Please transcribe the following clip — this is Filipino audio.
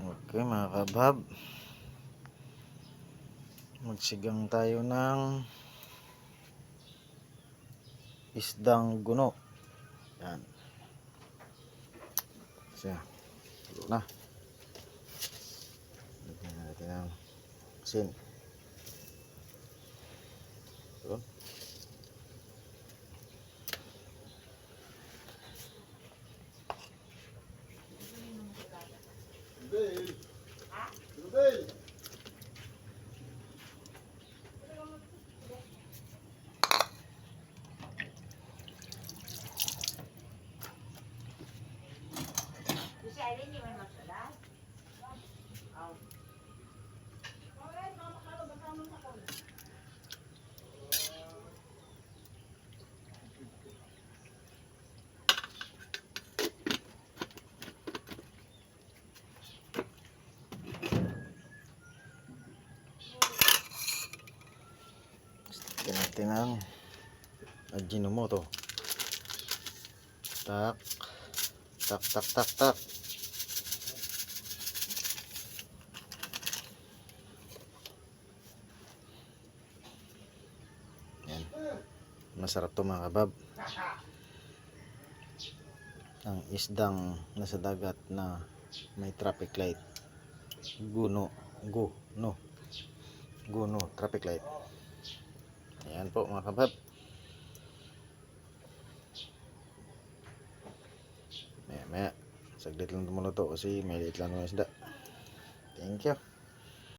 Okay mga kabab. Magsigang tayo ng isdang guno. Yan. Siya. Tulo na. Lagyan natin ng asin. Yun. Lagyan natin ng Ajinomoto. Tak. Tak, tak, tak, tak. Yan. Masarap to mga kabab. Ang isdang nasa dagat na may traffic light. Guno. Gu. No. Guno. Traffic light. Ayan po mga kabab. Maya maya. Saglit lang tumulo to kasi may liit lang ng isda. Thank you.